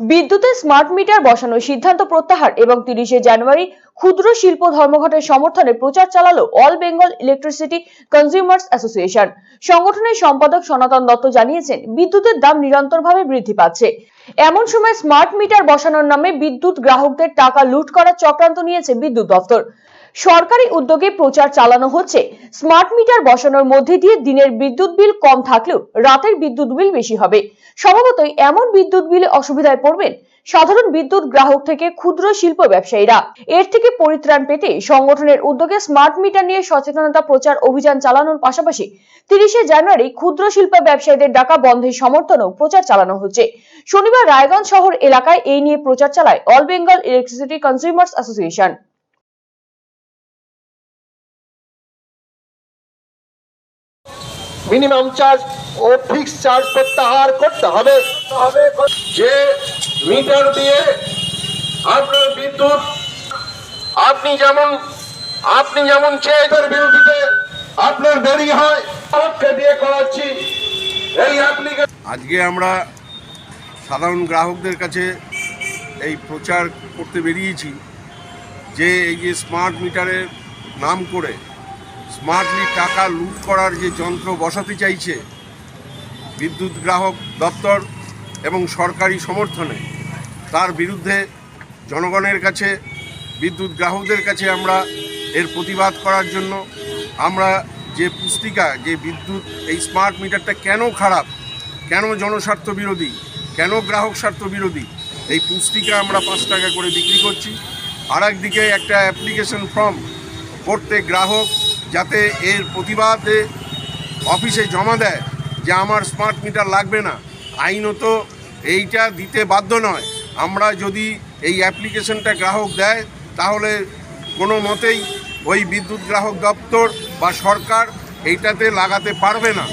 বিদ্যুতের smart meter বসানোর সিদ্ধান্ত প্রত্যাহার এবং তিরিশে জানুয়ারি ক্ষুদ্র শিল্প ধর্মঘটের সমর্থনে প্রচার চালালো all Bengal electricity consumers association সংগঠনের সম্পাদক সনাতন দত্ত জানিয়েছেন, বিদ্যুতের দাম নিরন্তরভাবে বৃদ্ধি পাচ্ছে। এমন সময় স্মার্ট মিটার বসানোর নামে বিদ্যুৎ গ্রাহকদের টাকা লুট করার চক্রান্ত নিয়েছে বিদ্যুৎ দপ্তর। সরকারি উদ্যোগে প্রচার চালানো হচ্ছে। স্মার্ট মিটার বসানোর মধ্যে দিয়ে দিনের বিদ্যুৎ বিল কম থাকলেও রাতের বিদ্যুৎ বিল বেশি হবে। স্বভাবতই এমন বিদ্যুৎ বিলে অসুবিধায় পড়বেন সাধারণ বিদ্যুৎ গ্রাহক থেকে ক্ষুদ্র শিল্প ব্যবসায়ীরা। এর থেকে পরিত্রাণ পেতে সংগঠনের উদ্যোগে স্মার্ট মিটার নিয়ে সচেতনতা প্রচার অভিযান চালানোর পাশাপাশি তিরিশে জানুয়ারি ক্ষুদ্র শিল্প ব্যবসায়ীদের ডাকা বন্ধের সমর্থনেও প্রচার চালানো হচ্ছে। শনিবার রায়গঞ্জ শহর এলাকায় এই নিয়ে প্রচার চালায় all Bengal electricity consumers association minimum charge ও ফিক্স চার্জ প্রত্যাহার করতে হবে। যে মিটার দিয়ে আপনার বিদ্যুৎ, আপনি যেমন আপনি যেমন চেয়েছেন বিরোধীতে আপনার দেরি হয় দিয়ে করাচ্ছি আজকে আমরা সাধারণ গ্রাহকদের কাছে এই প্রচার করতে বেরিয়েছি যে এই যে স্মার্ট মিটারের নাম করে স্মার্টলি টাকা লুট করার যে যন্ত্র বসাতে চাইছে, বিদ্যুৎ গ্রাহক দপ্তর এবং সরকারি সমর্থনে, তার বিরুদ্ধে জনগণের কাছে, বিদ্যুৎ গ্রাহকদের কাছে আমরা এর প্রতিবাদ করার জন্য, আমরা যে পুস্তিকা, যে বিদ্যুৎ, এই স্মার্ট মিটারটা কেন খারাপ, কেন জনস্বার্থ বিরোধী, কেন গ্রাহক স্বার্থ বিরোধী, এই পুস্তিকা আমরা পাঁচ টাকা করে বিক্রি করছি। আর একদিকে একটা অ্যাপ্লিকেশন ফর্ম প্রত্যেক গ্রাহক যাতে এর প্রতিবাদে অফিসে জমা দেয় যে আমার স্মার্ট মিটার লাগবে না। আইনত এইটা দিতে বাধ্য নয়। আমরা যদি এই অ্যাপ্লিকেশনটা গ্রাহক দেয়, তাহলে কোনো মতেই ওই বিদ্যুৎ গ্রাহক দপ্তর বা সরকার এইটাতে লাগাতে পারবে না।